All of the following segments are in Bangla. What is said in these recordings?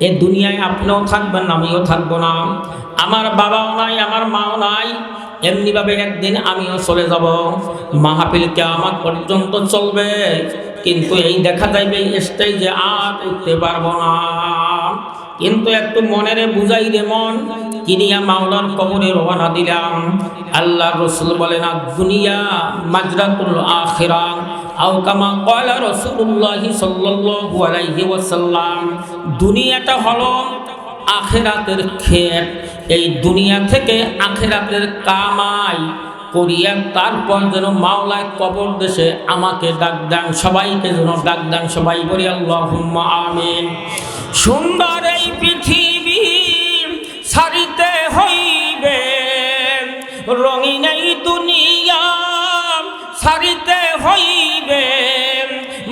এ দুনিয়ায় আপনিও থাকবেন, আমিও থাকব না। আমার বাবাও নাই, আমার মাও নাই। এমনিভাবে একদিন আমিও চলে যাব। মাহাপিল আমার পর্যন্ত চলবে। কিন্তু এই দেখা যাইবে স্টেজে আর উঠতে পারব না। কিন্তু একটু মনেরে বুঝাই রে মন, কিনিয়া মাওলার কবরে রওনা দিলাম। আল্লাহ রসুল বলেন দুনিয়া মাজরাতুল আখিরা আও কামা কয়লা রসুল্লাহি সাল্লাল্লাহু আলাইহি ওয়াসাল্লাম, দুনিয়াটা হলো আখেরাতের ক্ষেত। এই দুনিয়া থেকে আখেরাতের কামাই করিয়া তারপর যেন মাওলায় কবর দেশে আমাকে ডাক দেন, সবাইকে যেন ডাক দেন, সবাই বলি আল্লাহ আমিন। সুন্দর এই পৃথিবী সারিতে হইবে, রঙিন এই দুনিয়া সারিতে হইবে।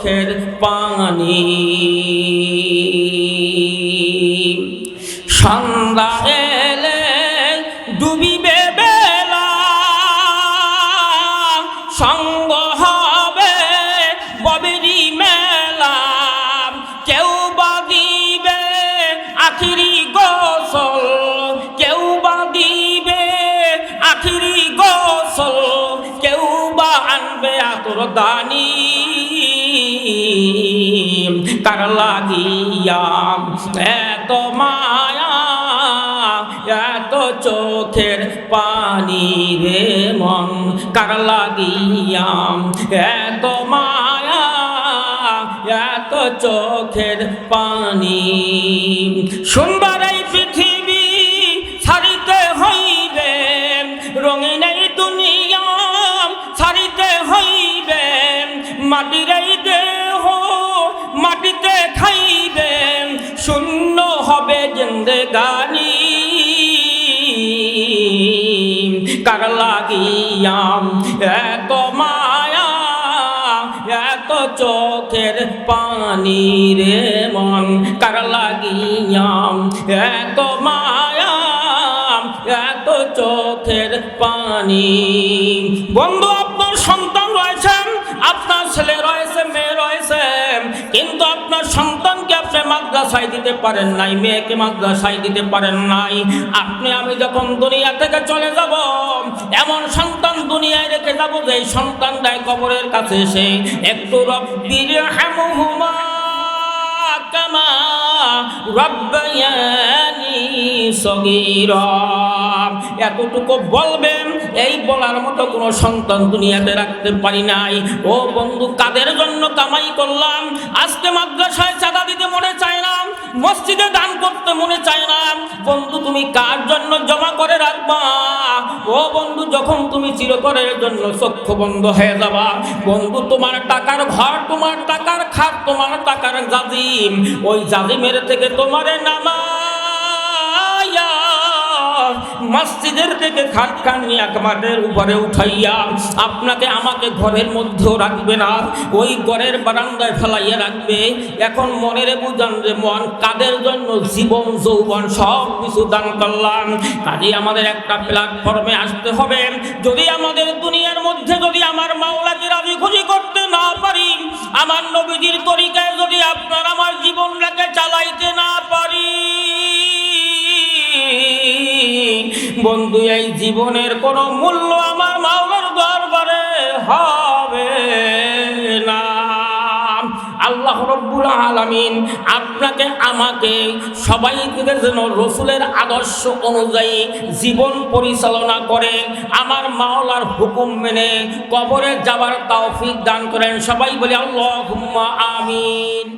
চোখের পানি। সন্ধ্যা এলে ডুবিবে বেলা, সঙ্গ হবে ববেরি মেলা। কেউ বা দিবে আখিরি গোসল, কেউ বা দিবে আখিরি গোসল, কেউ বা আনবে আতর দানি কার লাগিয়া, এত মায়া, এত চোখের পানি রে মন, কার লাগিয়া, এত মায়া, এত চোখের পানি। সুন্দর হবে জেন্দে গানি। কার লাগিয়াম? এত মায়া এত চোখের পানি রে মন। কার লাগিয়াম? এত মায়া এত চোখের পানি। বন্ধু, আপনার সন্তান রয়েছেন, আপনার ছেলে রয়েছে। আপনি মাদ্রাসায় দিতে পারেন নাই, মেয়েকে মাদ্রাসায় দিতে পারেন নাই। আপনি, আমি যখন দুনিয়া থেকে চলে যাব, এমন সন্তান দুনিয়ায় রেখে যাব যে সন্তান সন্তানটাই কবরের কাছে এসে একটু রব্বির হামুহুমা কামা রব্বায়ানি সগীরা। এতটুকু বলবেন এই বলার মতো কোনো সন্তান দুনিয়াতে রাখতে পারি নাই। ও বন্ধু, কাদের জন্য কামাই করলাম? আজকে মাদ্রাসায় চাঁদা দিতে মনে চায় না। মসজিদে দান করতে মনে চায় না। বন্ধু, তুমি কার জন্য জমা করে রাখবা? ও বন্ধু, যখন তুমি চিরতরের জন্য চক্ষু বন্ধ হয়ে যাবা, বন্ধু, তোমার টাকার ঘর, তোমার টাকার খাট, তোমার টাকার জাজিম, ওই জাজিমের থেকে তোমারে নামা মসজিদের থেকে খাট খান একবারের উপরে উঠাইয়া, আপনাকে আমাকে ঘরের মধ্যেও রাখবে না। ওই ঘরের বারান্দায় ফেলাইয়া রাখবে। এখন মনের বুঝান যে, মন কাদের জন্য? জীবন, যৌবন, সব কিছু দান করলাম। কাজে আমাদের একটা প্ল্যাটফর্মে আসতে হবে। যদি আমাদের দুনিয়ার মধ্যে যদি বন্ধু, এই জীবনের কোনো মূল্য আমার মাওলার দরবারে হবে না। আল্লাহ রব্বুল আলামিন আপনাকে, আমাকে, সবাইকে যেন রসুলের আদর্শ অনুযায়ী জীবন পরিচালনা করে, আমার মাওলার হুকুম মেনে কবরে যাবার তৌফিক দান করেন। সবাই বলে আল্লাহ আমিন।